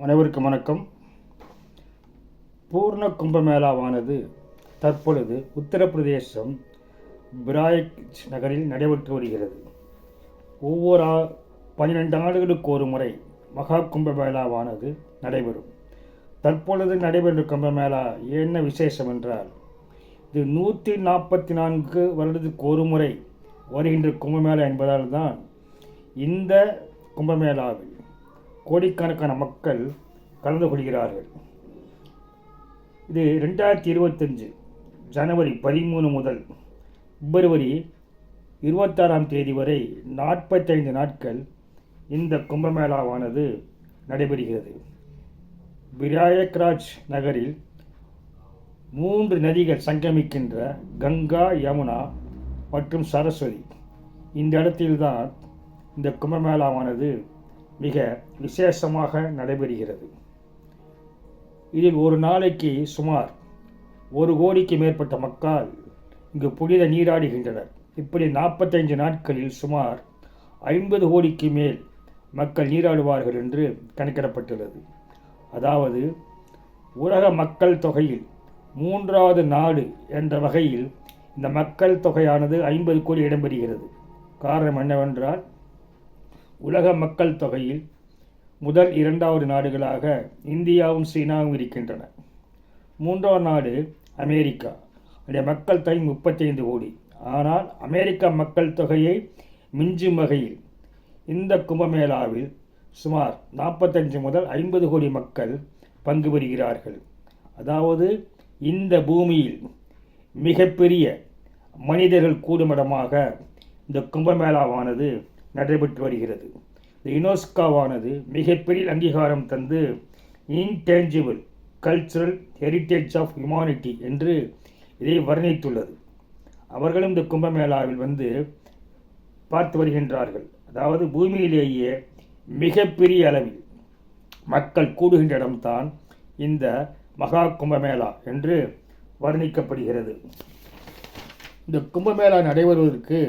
அனைவருக்கும் வணக்கம். பூர்ண கும்பமேளாவானது தற்பொழுது உத்தரப்பிரதேசம் பிராயக் நகரில் நடைபெற்று வருகிறது. ஒவ்வொரு ஆ- ஆண்டுகளுக்கு ஒரு முறை மகா கும்பமேளாவானது நடைபெறும். தற்பொழுது நடைபெறும் கும்பமேளா என்ன விசேஷம் என்றால் இது நூற்றி நாற்பத்தி நான்கு வருடத்துக்கு ஒரு முறை வருகின்ற கும்பமேளா என்பதால் தான் இந்த கும்பமேளாவில் கோடிக்கணக்கான மக்கள் கலந்து கொள்கிறார்கள். இது ரெண்டாயிரத்தி இருபத்தஞ்சு ஜனவரி பதிமூணு முதல் பிப்ரவரி இருபத்தாறாம் தேதி வரை நாற்பத்தைந்து நாட்கள் இந்த கும்பமேளாவானது நடைபெறுகிறது. விராயக்ராஜ் நகரில் மூன்று நதிகள் சங்கமிக்கின்ற கங்கா யமுனா மற்றும் சரஸ்வதி. இந்த இடத்தில்தான் இந்த கும்பமேளாவானது மிக விசேஷமாக நடைபெறுகிறது. இதில் ஒரு நாளைக்கு சுமார் ஒரு கோடிக்கு மேற்பட்ட மக்கள் இங்கு புனித நீராடுகின்றனர். இப்படி நாற்பத்தைந்து நாட்களில் சுமார் ஐம்பது கோடிக்கு மேல் மக்கள் நீராடுவார்கள் என்று கணக்கிடப்பட்டுள்ளது. அதாவது உலக மக்கள் தொகையில் மூன்றாவது நாடு என்ற வகையில் இந்த மக்கள் தொகையானது ஐம்பது கோடி இடம்பெறுகிறது. காரணம் என்னவென்றால் உலக மக்கள் தொகையில் முதல் இரண்டாவது நாடுகளாக இந்தியாவும் சீனாவும் இருக்கின்றன. மூன்றாவது நாடு அமெரிக்கா. அதனுடைய மக்கள் தொகை முப்பத்தைந்து கோடி. ஆனால் அமெரிக்க மக்கள் தொகையை மிஞ்சும் வகையில் இந்த கும்பமேளாவில் சுமார் நாற்பத்தஞ்சு முதல் ஐம்பது கோடி மக்கள் பங்கு பெறுகிறார்கள். அதாவது இந்த பூமியில் மிகப்பெரிய மனிதர்கள் கூடுமிடமாக இந்த கும்பமேளாவானது நடைபெற்று வருகிறது. இந்த யுனெஸ்கோவானது மிகப்பெரிய அங்கீகாரம் தந்து intangible cultural heritage of humanity என்று இதை வர்ணித்துள்ளது. அவர்களும் இந்த கும்பமேளாவில் வந்து பார்த்து வருகின்றார்கள். அதாவது பூமியிலேயே மிகப்பெரிய அளவில் மக்கள் கூடுகின்ற இடம்தான் இந்த மகா கும்பமேளா என்று வர்ணிக்கப்படுகிறது. இந்த கும்பமேளா நடைபெறுவதற்கு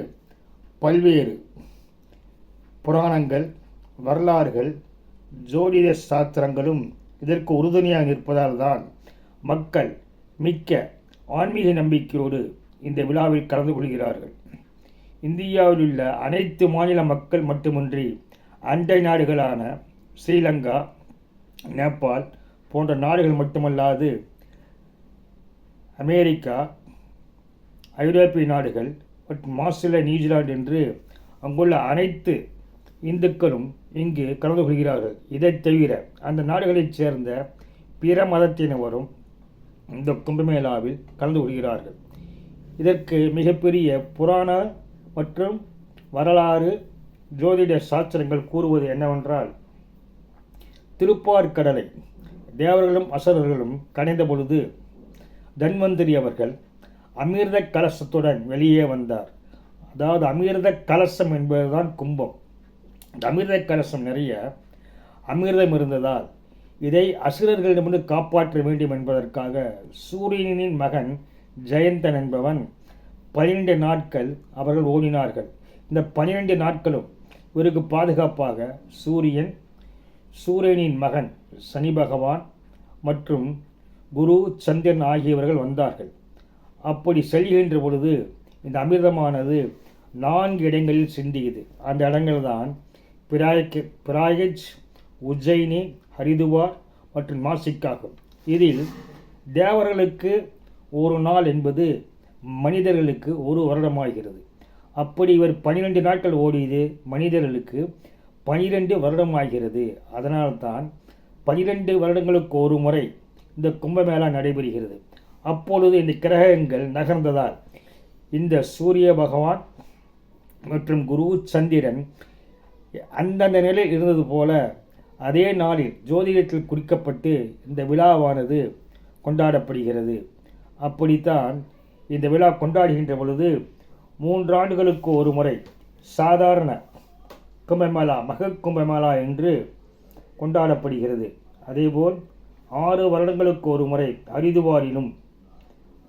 பல்வேறு புராணங்கள் வரலாறுகள் ஜோதிட சாஸ்திரங்களும் இதற்கு உறுதுணையாக நிற்பதால் தான் மக்கள் மிக்க ஆன்மீக நம்பிக்கையோடு இந்த விழாவில் கலந்து கொள்கிறார்கள். இந்தியாவில் உள்ள அனைத்து மாநில மக்கள் மட்டுமின்றி அண்டை நாடுகளான ஸ்ரீலங்கா நேபாள் போன்ற நாடுகள் மட்டுமல்லாது அமெரிக்கா ஐரோப்பிய நாடுகள் மற்றும் ஆஸ்திரேலியா நியூசிலாந்து என்று அங்குள்ள அனைத்து இந்துக்களும் இங்கு கலந்து கொள்கிறார்கள். இதைத் தவிர அந்த நாடுகளைச் சேர்ந்த பிற மதத்தினரும் இந்த கும்பமேளாவில் கலந்து கொள்கிறார்கள். இதற்கு மிகப்பெரிய புராண மற்றும் வரலாறு ஜோதிட சாஸ்திரங்கள் கூறுவது என்னவென்றால் திருப்பார்கடலை தேவர்களும் அசுரர்களும் கடைந்த பொழுது தன்வந்திரி அவர்கள் அமிர்த கலசத்துடன் வெளியே வந்தார். அதாவது அமிர்த கலசம் என்பதுதான் கும்பம். அமிர்த கலசம் நிறைய அமிர்தம் இருந்ததால் இதை அசுரர்களிடமிருந்து காப்பாற்ற வேண்டும் என்பதற்காக சூரியனின் மகன் ஜெயந்தன் என்பவன் பன்னிரண்டு நாட்கள் அவர்கள் ஓடினார்கள். இந்த பன்னிரண்டு நாட்களும் இவருக்கு பாதுகாப்பாக சூரியன் சூரியனின் மகன் சனி பகவான் மற்றும் குரு சந்திரன் ஆகியவர்கள் வந்தார்கள். அப்படி செல்கின்ற பொழுது இந்த அமிர்தமானது நான்கு இடங்களில் சிந்தியது. அந்த இடங்கள் தான் பிராயக் பிராயஜ் உஜ்ஜயினி ஹரிதுவார் மற்றும் நாசிக்காகும் இதில் தேவர்களுக்கு ஒரு நாள் என்பது மனிதர்களுக்கு ஒரு வருடமாகிறது. அப்படி இவர் பனிரெண்டு நாட்கள் ஓடியது மனிதர்களுக்கு பனிரெண்டு வருடமாகிறது. அதனால்தான் பனிரெண்டு வருடங்களுக்கு ஒரு முறை இந்த கும்பமேளா நடைபெறுகிறது. அப்பொழுது இந்த கிரகங்கள் நகர்ந்ததால் இந்த சூரிய பகவான் மற்றும் குரு சந்திரன் அந்தந்த நிலையில் இருந்தது போல அதே நாளில் ஜோதிடத்தில் குறிக்கப்பட்டு இந்த விழாவானது கொண்டாடப்படுகிறது. அப்படித்தான் இந்த விழா கொண்டாடுகின்ற பொழுது மூன்றாண்டுகளுக்கு ஒரு முறை சாதாரண கும்பமேளா மக கும்பமேளா என்று கொண்டாடப்படுகிறது. அதேபோல் ஆறு வருடங்களுக்கு ஒரு முறை ஹரிதுவாரிலும்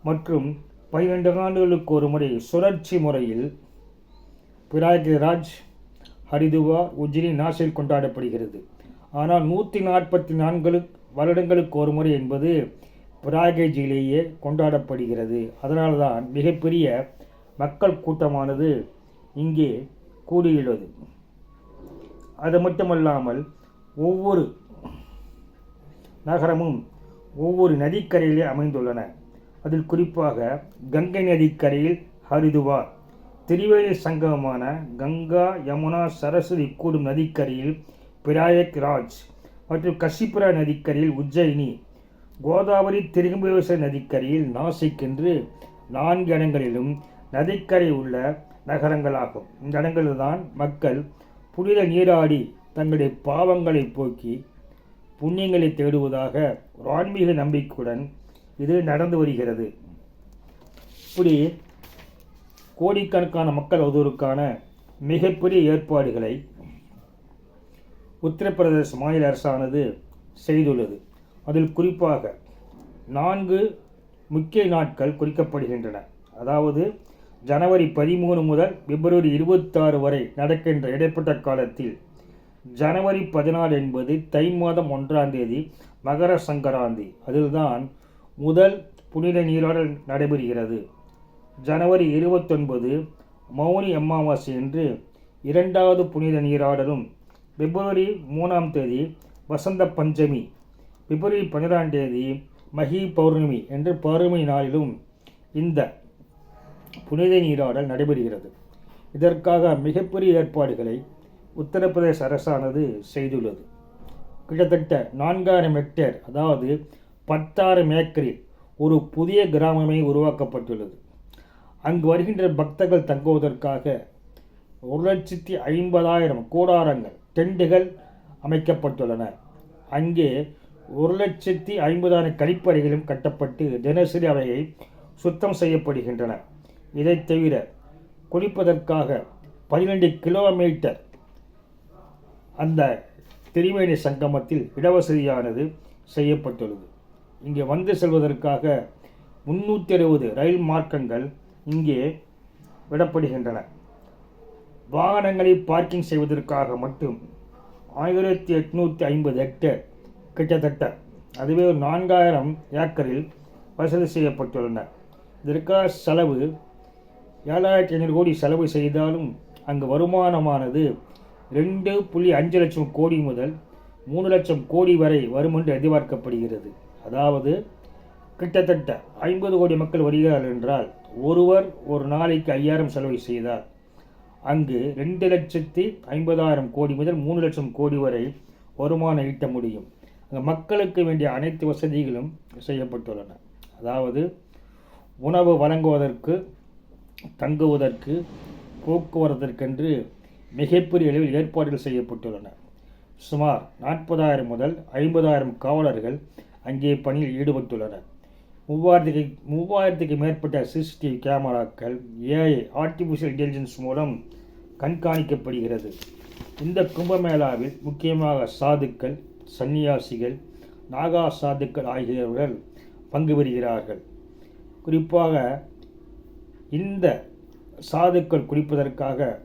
மற்றும் பன்னிரண்டு ஆண்டுகளுக்கு ஒரு முறை சுழற்சி முறையில் பிராக்ராஜ் ஹரிதுவார் உஜ்ஜினி நாசில் கொண்டாடப்படுகிறது. ஆனால் நூற்றி நாற்பத்தி நான்கு வருடங்களுக்கு ஒரு முறை என்பது பிராகேஜிலேயே கொண்டாடப்படுகிறது. அதனால்தான் மிகப்பெரிய மக்கள் கூட்டமானது இங்கே கூடியுள்ளது. அது மட்டுமல்லாமல் ஒவ்வொரு நகரமும் ஒவ்வொரு நதிக்கரையிலே அமைந்துள்ளன. அதில் குறிப்பாக கங்கை நதிக்கரையில் ஹரிதுவார் திரிவேணி சங்கமமான கங்கா யமுனா சரஸ்வதி கூடும் நதிக்கரையில் பிரயாக் ராஜ் மற்றும் கசிபுரா நதிக்கரையில் உஜ்ஜயினி கோதாவரி திரும்பவிச நதிக்கரையில் நாசிக் என்று நான்கு இடங்களிலும் நதிக்கரை உள்ள நகரங்களாகும். இந்த இடங்களில்தான் மக்கள் புனித நீராடி தங்களுடைய பாவங்களை போக்கி புண்ணியங்களை தேடுவதாக ஒரு ஆன்மீக நம்பிக்கையுடன் இது நடந்து வருகிறது. இப்படி கோடிக்கணக்கான மக்கள் வருவதற்கான மிகப்பெரிய ஏற்பாடுகளை உத்தரப்பிரதேச மாநில அரசானது செய்துள்ளது. அதில் குறிப்பாக நான்கு முக்கிய நாட்கள் குறிக்கப்படுகின்றன. அதாவது ஜனவரி பதிமூணு முதல் பிப்ரவரி இருபத்தாறு வரை நடக்கின்ற இடைப்பட்ட காலத்தில் ஜனவரி பதினாலு என்பது தை மாதம் ஒன்றாம் தேதி மகர சங்கராந்தி. அதில்தான் முதல் புனித நீராடல் நடைபெறுகிறது. ஜனவரி இருபத்தொன்பது மௌனி அமாவாசை என்று இரண்டாவது புனித நீராடலும் பிப்ரவரி மூணாம் தேதி வசந்த பஞ்சமி பிப்ரவரி பன்னிரெண்டாம் தேதி மகி பௌர்ணமி என்று பௌர்ணமி நாளிலும் இந்த புனித நீராடல் நடைபெறுகிறது. இதற்காக மிகப்பெரிய ஏற்பாடுகளை உத்தரப்பிரதேச அரசானது செய்துள்ளது. கிட்டத்தட்ட நான்காயிரம் ஹெக்டேர் அதாவது பத்தாயிரம் ஏக்கரில் ஒரு புதிய கிராமமே உருவாக்கப்பட்டுள்ளது. அங்கு வருகின்ற பக்தர்கள் தங்குவதற்காக ஒரு லட்சத்தி ஐம்பதாயிரம் கூடாரங்கள் டெண்டுகள் அமைக்கப்பட்டுள்ளன. அங்கே ஒரு லட்சத்தி ஐம்பதாயிரம் கழிப்பறைகளும் கட்டப்பட்டு தினசரி அவையை சுத்தம் செய்யப்படுகின்றன. இதைத் தவிர குளிப்பதற்காக பன்னிரெண்டு கிலோமீட்டர் அந்த திரிவேணி சங்கமத்தில் இடவசதியானது செய்யப்பட்டுள்ளது. இங்கே வந்து செல்வதற்காக முன்னூற்றி அறுபது ரயில் மார்க்கங்கள் இங்கே விடப்படுகின்றன. வாகனங்களை பார்க்கிங் செய்வதற்காக மட்டும் ஆயிரத்தி எட்நூற்றி ஐம்பது ஹெக்டேர் கிட்டத்தட்ட அதுவே ஒரு நான்காயிரம் ஏக்கரில் வசதி செய்யப்பட்டுள்ளன. இதற்காக செலவு ஏழாயிரத்தி ஐநூறு கோடி செலவு செய்தாலும் அங்கு வருமானமானது ரெண்டு புள்ளி அஞ்சு லட்சம் கோடி முதல் மூணு லட்சம் கோடி வரை வரும் என்று எதிர்பார்க்கப்படுகிறது. அதாவது கிட்டத்தட்ட ஐம்பது கோடி மக்கள் வருகிறார்கள் என்றால் ஒருவர் ஒரு நாளைக்கு ஐயாயிரம் செலவு செய்தார். அங்கு ரெண்டு லட்சத்தி ஐம்பதாயிரம் கோடி முதல் மூணு லட்சம் கோடி வரை வருமானம் ஈட்ட முடியும். அங்கே மக்களுக்கு வேண்டிய அனைத்து வசதிகளும் செய்யப்பட்டுள்ளன. அதாவது உணவு வழங்குவதற்கு தங்குவதற்கு போக்குவரத்திற்கென்று மிகப்பெரிய அளவில் ஏற்பாடுகள் செய்யப்பட்டுள்ளன. சுமார் நாற்பதாயிரம் முதல் ஐம்பதாயிரம் காவலர்கள் அங்கே பணியில் ஈடுபட்டுள்ளனர். மூவாயிரத்துக்கு மூவாயிரத்துக்கு மேற்பட்ட சிசிடிவி கேமராக்கள் ஏஐ ஆர்டிஃபிஷியல் இன்டெலிஜென்ஸ் மூலம் கண்காணிக்கப்படுகிறது. இந்த கும்பமேளாவில் முக்கியமாக சாதுக்கள் சன்னியாசிகள் நாகா சாதுக்கள் ஆகியவர்கள் பங்கு பெறுகிறார்கள். குறிப்பாக இந்த சாதுக்கள் குறிப்பதற்காக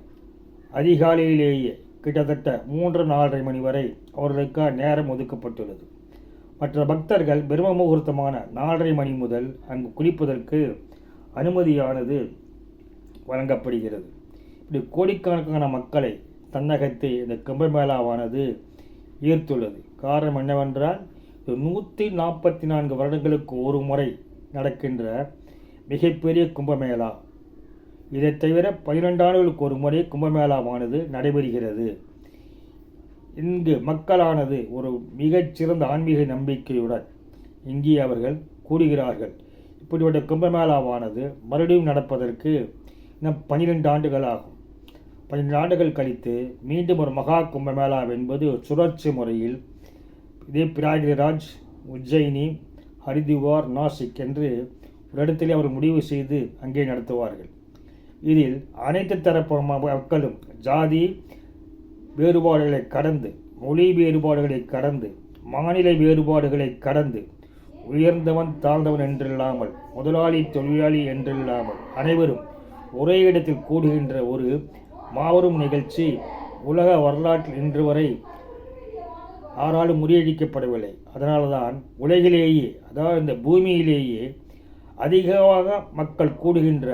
அதிகாலையிலேயே கிட்டத்தட்ட மூன்று நாலரை மணி வரை அவர்களுக்காக நேரம் ஒதுக்கப்பட்டுள்ளது. மற்ற பக்தர்கள் பிரம்ம முகூர்த்தமான நாலரை மணி முதல் அங்கு குளிப்பதற்கு அனுமதியானது வழங்கப்படுகிறது. இப்படி கோடிக்கணக்கான மக்களை தன்னகத்தை இந்த கும்பமேளாவானது ஈர்த்துள்ளது. காரணம் என்னவென்றால் நூற்றி நாற்பத்தி நான்கு வருடங்களுக்கு ஒரு முறை நடக்கின்ற மிகப்பெரிய கும்பமேளா. இதைத் தவிர பனிரெண்டு ஆண்டுகளுக்கு ஒரு முறை கும்பமேளாவானது நடைபெறுகிறது. இங்கு மக்களானது ஒரு மிகச்சிறந்த ஆன்மீக நம்பிக்கையுடன் இங்கே அவர்கள் கூடுகிறார்கள். இப்படிப்பட்ட கும்பமேளாவானது மறுபடியும் நடப்பதற்கு இன்னும் பனிரெண்டு ஆண்டுகள் ஆகும். பன்னிரெண்டு ஆண்டுகள் கழித்து மீண்டும் ஒரு மகா கும்பமேளா என்பது ஒரு சுழற்சி முறையில் இதே பிராகிராஜ் உஜ்ஜயினி ஹரிதுவார் நாசிக் என்று ஒரு இடத்திலே அவர் முடிவு செய்து அங்கே நடத்துவார்கள். இதில் அனைத்து தரப்பு ம- மக்களும் ஜாதி வேறுபாடுகளை கடந்து மொழி வேறுபாடுகளை கடந்து மாநில வேறுபாடுகளை கடந்து உயர்ந்தவன் தாழ்ந்தவன் என்றில்லாமல் முதலாளி தொழிலாளி என்றில்லாமல் அனைவரும் ஒரே இடத்தில் கூடுகின்ற ஒரு மாபெரும் நிகழ்ச்சி உலக வரலாற்றில் இன்று வரை யாராலும் முறியடிக்கப்படவில்லை. அதனால தான் உலகிலேயே அதாவது இந்த பூமியிலேயே அதிகமாக மக்கள் கூடுகின்ற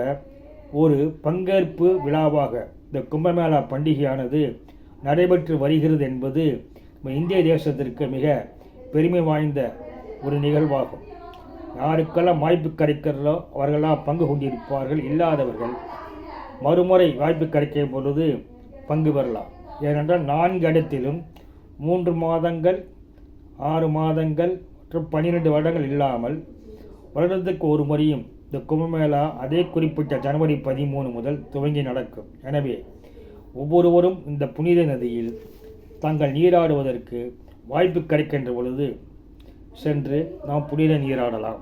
ஒரு பங்கேற்பு விழாவாக இந்த கும்பமேளா பண்டிகையானது நடைபெற்று வருகிறது என்பது நம்ம இந்திய தேசத்திற்கு மிக பெருமை வாய்ந்த ஒரு நிகழ்வாகும். யாருக்கெல்லாம் வாய்ப்பு கிடைக்கிறதோ அவர்களெல்லாம் பங்கு கொண்டிருப்பார்கள். இல்லாதவர்கள் மறுமுறை வாய்ப்பு கிடைக்கும் பொழுது பங்கு பெறலாம். ஏனென்றால் நான்கு இடத்திலும் மூன்று மாதங்கள் ஆறு மாதங்கள் மற்றும் பன்னிரெண்டு வருடங்கள் இல்லாமல் வருடத்துக்கு ஒரு முறையும் இந்த கும்பமேளா அதே குறிப்பிட்ட ஜனவரி பதிமூணு முதல் துவங்கி நடக்கும். எனவே ஒவ்வொருவரும் இந்த புனித நதியில் தாங்கள் நீராடுவதற்கு வாய்ப்பு கிடைக்கின்ற பொழுது சென்று நாம் புனித நீராடலாம்.